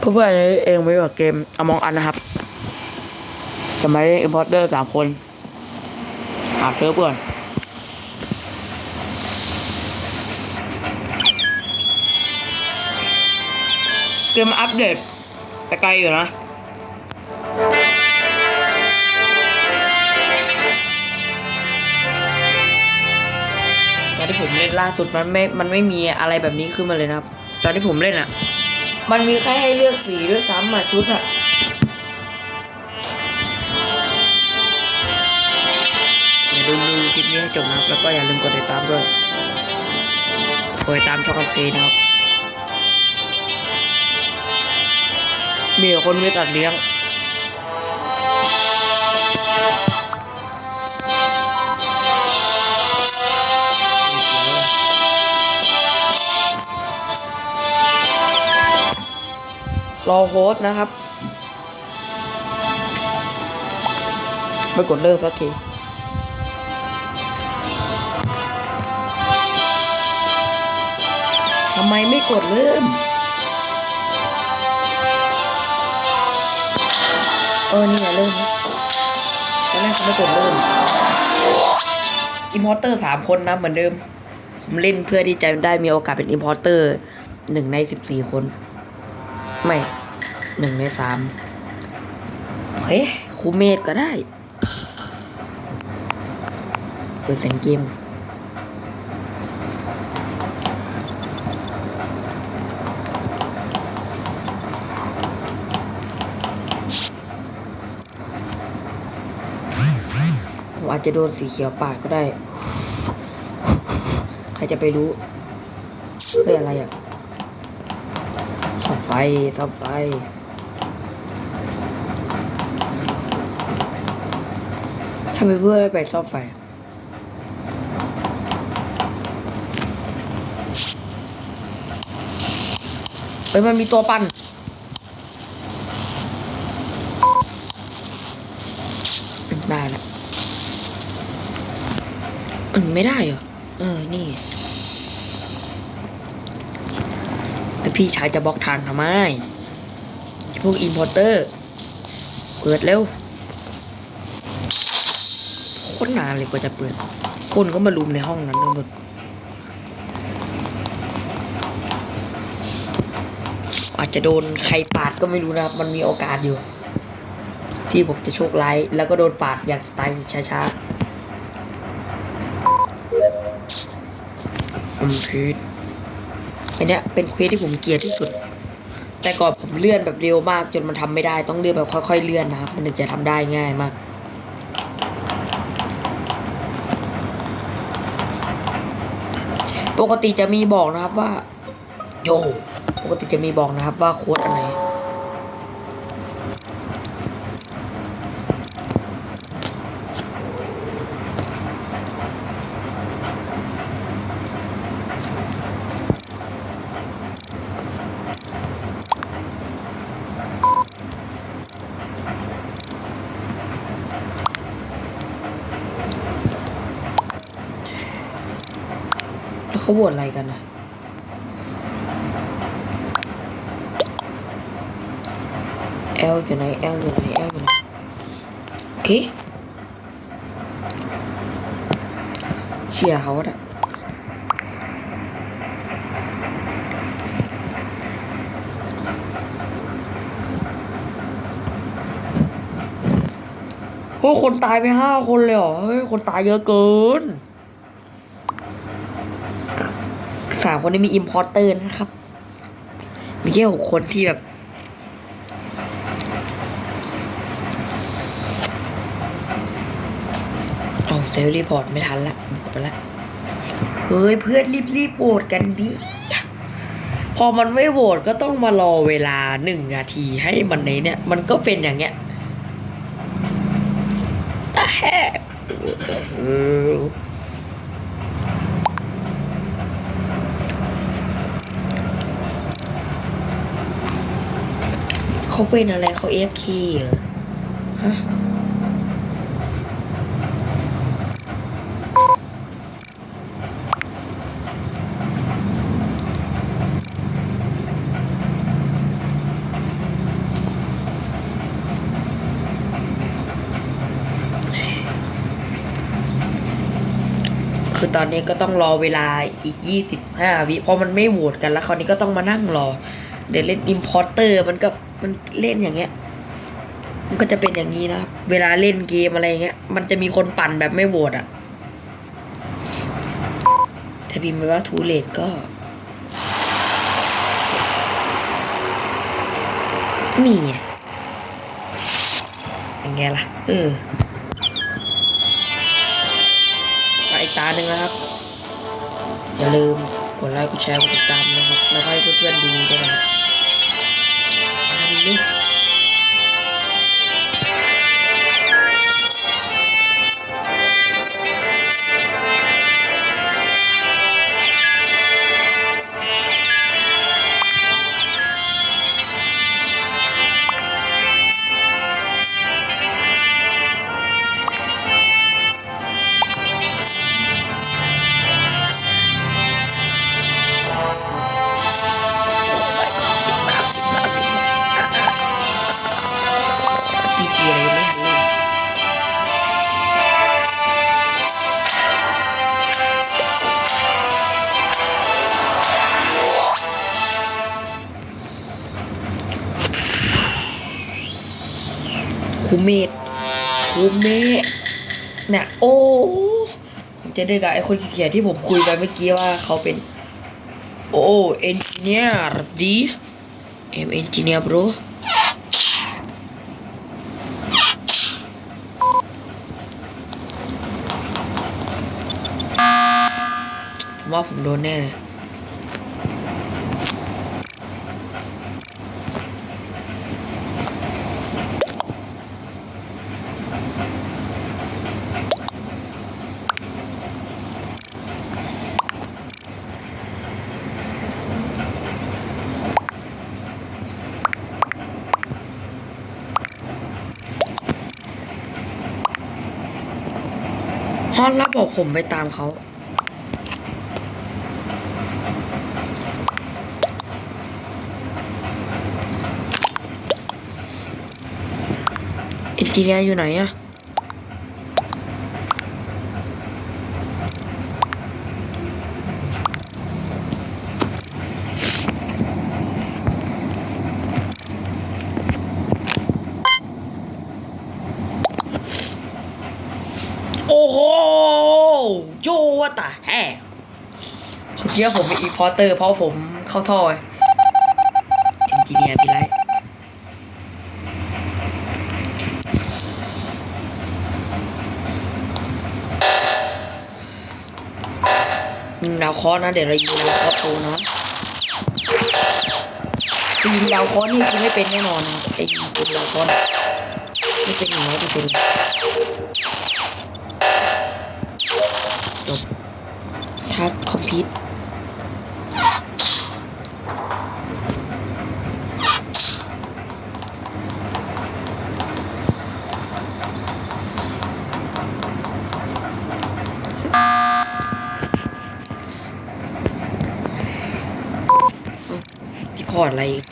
เพื่อนๆเองไม่กับเกมอมองอันนะครับ จะมาเล่นอิมพอร์เตอร์สามคนหาเซิร์ฟก่อนเกมอัปเดตไปไกลอยู่นะตอนที่ผมเล่นล่าสุดมันไม่ มันไม่มีอะไรแบบนี้ขึ้นมาเลยนะครับ ตอนที่ผมเล่นอะ มันมีแค่ให้เลือกสีด้วยซ้ำอะชุดอะอย่าลืมดูคลิปนี้ให้จบนะครับ แล้วก็อย่าลืมกดติดตามด้วยกดติดตามช่องเพลนะครับมีแต่คนมีสัตว์เลี้ยง รอโค้ดนะครับไปกดเลิกสักทีทำไมไม่กดเริ่ม เออนี่ไงเริ่มตอนแรกเขาไม่กดเริ่มอิมพอร์เตอร์สามคนนะเหมือนเดิม ผมเล่นเพื่อที่จะได้มีโอกาสเป็นอิมพอร์เตอร์หนึ่งในสิบสี่คน ไม่ หนึ่งในสามโอเคครูเมดก็ได้เปิดเสียงเกมอาจจะโดนสีเขียวปาดก็ได้ ใครจะไปรู้เฮ้ยอะไรอะซ่อมไฟซ่อมไฟ ทำไมเพื่อนไม่ไปซ่อมไฟเฮ้ยมันมีตัวปั่นได้แล้วไม่ได้เหรอ เออ นี่แล้วพี่ชายจะบล็อกทางทำไม พวกอินพอร์เตอร์ เปิดเร็ว ตรนานเลยกว่าจะเปิด คนก็มารุมในห้องนั้นทั้งหมดอาจจะโดนใครปาดก็ไม่รู้นะครับ มันมีโอกาสอยู่ ที่ผมจะโชคร้ายแล้วก็โดนปาดอย่างตายช้าๆคอมพิวต์อันเนี้ยเป็นเควสที่ผมเกลียดที่สุด แต่ก่อนผมเลื่อนแบบเร็วมากจนมันทำไม่ได้ต้องเลื่อนแบบค่อยๆเลื่อนนะครับ มันถึงจะทำได้ง่ายมาก ปกติจะมีบอกนะครับว่า โย ปกติจะมีบอกนะครับว่าโค้ดอะไร เขาบวชอะไรกันนะแอลอยู่ไหนแอลอยู่ไหนแอลอยู่ไหนโอเคเชียร์เขาอะโอ้คนตายไปห้าคนเลยเหรอ เฮ้ย คนตายเยอะเกิน สามคนนี้มีอิมพอร์เตอร์นะครับ มีแค่หกคนที่แบบ เอาเซลล์รีพอร์ตไม่ทันละหมดไปละเฮ้ยเพื่อนรีบรีบโหวตกันดิ พอมันไม่โหวตก็ต้องมารอเวลาหนึ่งนาทีให้มันในเนี่ย มันก็เป็นอย่างเงี้ยแต่แค่ เขาเป็นอะไรเขา AFK เหรอฮะคือตอนนี้ก็ต้องรอเวลาอีก 25 วิ เพราะมันไม่โหวตกันแล้วคราวนี้ก็ต้องมานั่งรอ เดี๋ยวเล่นอิมพอร์เตอร์มันก็ มันเล่นอย่างเงี้ย มันก็จะเป็นอย่างนี้นะครับ เวลาเล่นเกมอะไรเงี้ย มันจะมีคนปั่นแบบไม่โหวตอะถ้าพิมพ์ไปว่าทูเลตก็ นี่ไงเป็นไงล่ะ เออมาอีกตาหนึ่งนะครับ อย่าลืมกดไลค์กดแชร์กดติดตามนะครับ แล้วก็ให้เพื่อนๆดูด้วยนะครับ มาดู คูเมดเนี่ยโอ้ผมจะได้กับไอ้คนเขียนที่ผมคุยไปเมื่อกี้ว่าเขาเป็น โอ้เอนจิเนียร์ดีเอ็มเอนจิเนียร์ bro ผมว่าผมโดนแน่เลย ฮอนรับบอกผมไปตามเขาเอนจิเดียอยู่ไหนอะโอ้โห โยวะตาแฮ่เมื่อกี้ผมเป็นอีพอเตอร์ เพราะผมเข้าท่อเอนจิเนียร์พี่ไรยิงดาวคอนะ เดี๋ยวเรายิงดาวคอโตนะยิงดาวคอนี่คือไม่เป็นแน่นอนนะไอ้ยิงป็นดาวคอนไม่เป็นหนึ่งร้อยเปอร์เซ็นต์ พิษ พี่พอร์ตอะไรอีก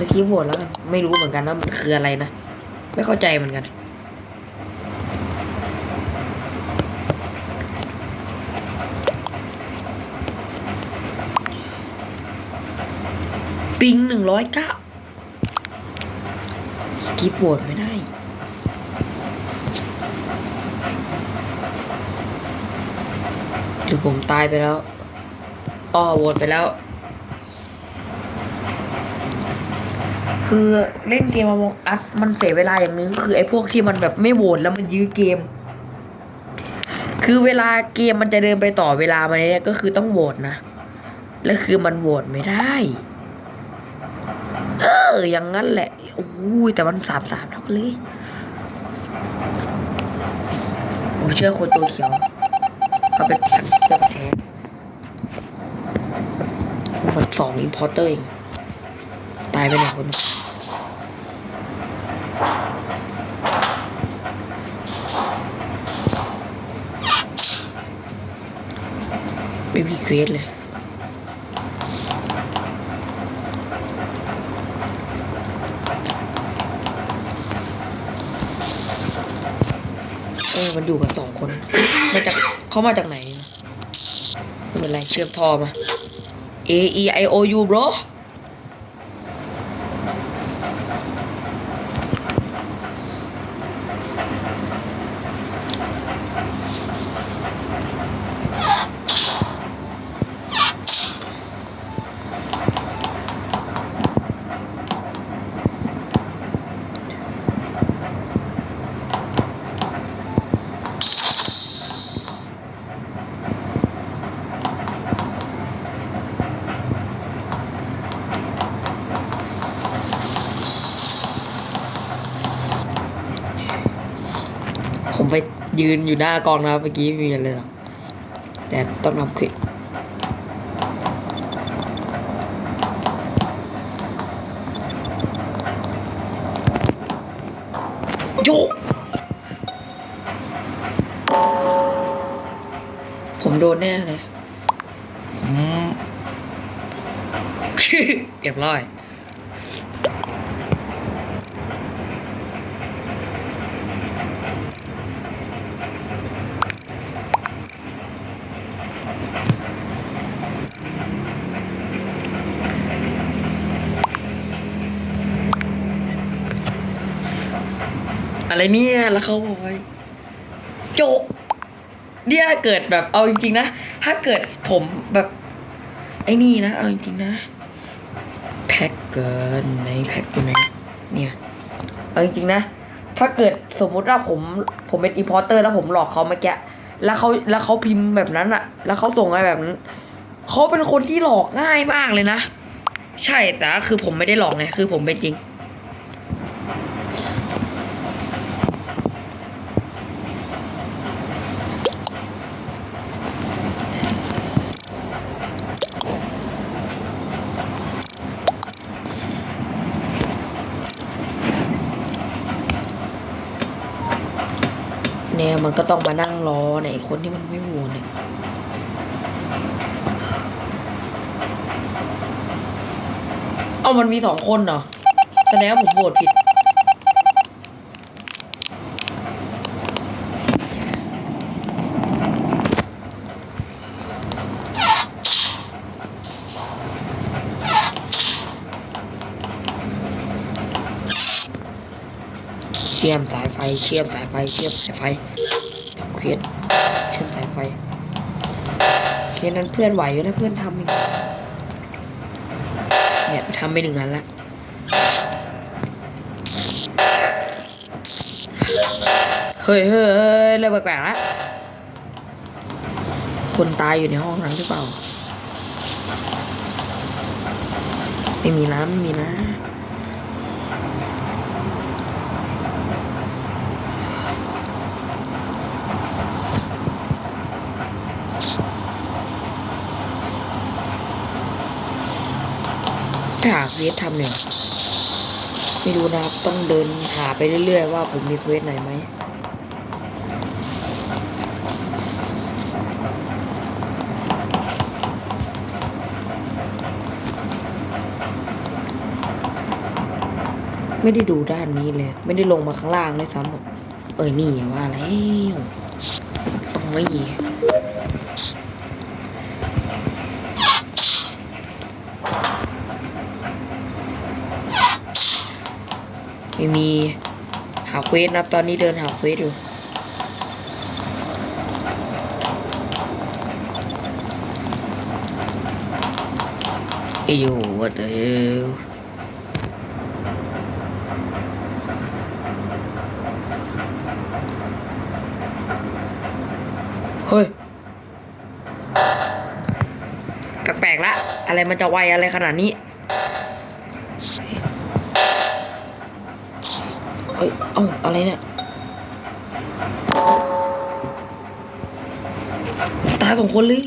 สคริปต์โหวตแล้วกันไม่รู้เหมือนกันว่ามันคืออะไรนะ ไม่เข้าใจเหมือนกัน ปิงหนึ่งร้อยเก้าสกิปโหวตไม่ได้หรือผมตายไปแล้ว อ้อโหวตไปแล้ว คือเล่นเกมมามองอัดมันเสียเวลาอย่างนึงคือไอ้พวกที่มันแบบไม่โหวตแล้วมันยื้อเกม คือเวลาเกมมันจะเดินไปต่อเวลามันเนี่ยก็คือต้องโหวตนะ แล้วคือมันโหวตไม่ได้ เอออย่างนั้นแหละโอ้ยแต่มันสามสามเท่ากันเลยผมเชื่อคนตัวเขียวเขาเป็นพันเชือกแท้คนสองอินพอร์เตอร์เองตายไปหนึ่งคน ไม่มีเควสเลยเออมันอยู่กันสองคน มาจากเขามาจากไหนนะไม่เป็นไรเชื่อมท่อมา A E I O U bro ยืนอยู่หน้ากองนะเมื่อกี้ไม่มีอะไรหรอกแต่ต้องนำคลิปโยกผมโดนแน่เลยผมเรียบร้อย อะไรเนี่ย แล้วเขาบอกว่าโจกเนี่ยเกิดแบบเอาจริงๆนะ ถ้าเกิดผมแบบ ไอ้นี่นะ เอาจริงๆนะ แพ็กเกินในแพ็กอยู่ไหนเนี่ย เอาจริงๆนะ ถ้าเกิดสมมุติว่าผม ผมเป็นอีพอร์เตอร์แล้วผมหลอกเขาเมื่อกี้ แล้วเขาแล้วเขาพิมพ์แบบนั้นอะแล้วเขาส่งอะไรแบบนั้น เขาเป็นคนที่หลอกง่ายมากเลยนะ ใช่ แต่คือผมไม่ได้หลอกไง คือผมเป็นจริง มันก็ต้องมานั่งรอเนี่ยไอ้คนที่มันไม่โหวตเนี่ยเอามันมีสองคนเหรอแสดงว่าผมโหวตผิด เชื่อมสายไฟ เชื่อมสายไฟ เชื่อมสายไฟ เครียดเชื่อมสายไฟเคสนั้นเพื่อนไหวอยู่นะเพื่อนทำเองเนี่ยทำไปหนึ่งอันละเฮ้ยเฮ้ยเฮ้ยเริ่มแปลกๆละคนตายอยู่ในห้องนั้นหรือเปล่า ไม่มีน้ำไม่มีนะ หาเควสทำเนี่ยไม่รู้นะครับ ต้องเดินหาไปเรื่อยๆว่าผมมีเควสไหนไหมไม่ได้ดูด้านนี้เลย ไม่ได้ลงมาข้างล่างเลยซ้ำเอ้ยนี่ว่าแล้วต้องไไม่มีหาเควสนะครับ ตอนนี้เดินหาเควสอยู่เอ้ยโหวัดเอวเฮ้ย แปลกๆละ อะไรมันจะไวอะไรขนาดนี้ เอ้ยเอ้าอะไรเนี่ยตาสองคนเลย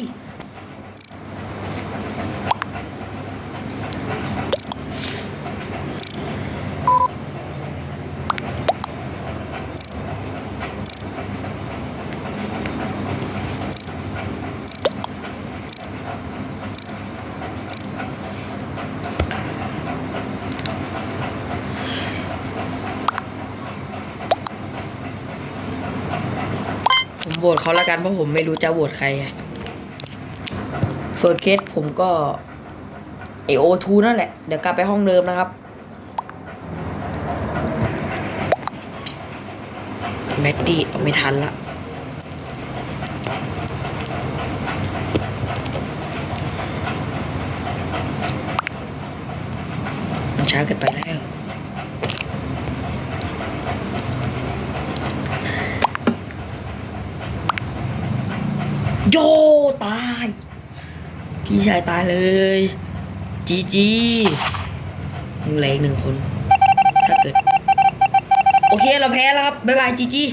หวตเขาล้วกันเพราะผมไม่รู้จะโหวตใครไงส่วนเคสผมก็ไอโอทูนั่นแหละ เดี๋ยวกลับไปห้องเดิมนะครับแมตตี้เอาไม่ทันละมันช้าเกินไปแล้ว โยตาย พี่ชาย ตายเลย จีจีมึงเหลืออีกหนึ่งคน ถ้าเกิด โอเคเราแพ้แล้วครับ บ๊ายบายจีจี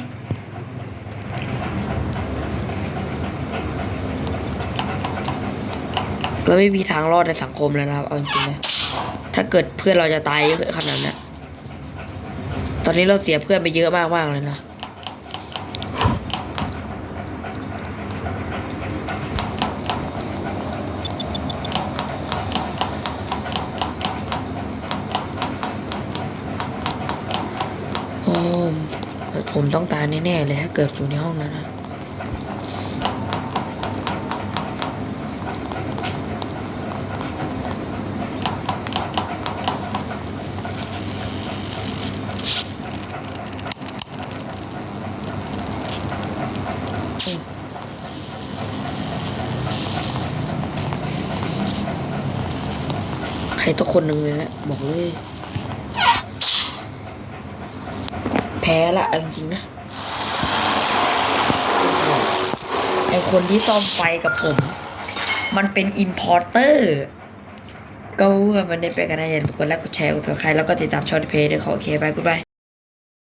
เราไม่มีทางรอดในสังคมแล้วนะครับ เอาจริงๆนะถ้าเกิดเพื่อนเราจะตายเยอะขนาดนั้นตอนนี้เราเสียเพื่อนไปเยอะมากๆเลยนะ โอ้ม ผมต้องตายแน่ๆเลยถ้าเกิดอยู่ในห้องนั้นนะใครตัวคนหนึ่งเลยแหละบอกเลย แพ้ละจริงๆนะ ไอคนที่ซ่อมไฟกับผม มันเป็นอินพอร์เตอร์ ก็มันได้ไปกันนะอย่าลืมกดไลค์กดแชร์กดติดตามใครแล้วก็ติดตามช่องเพจด้วยขอโอเคบายกูบาย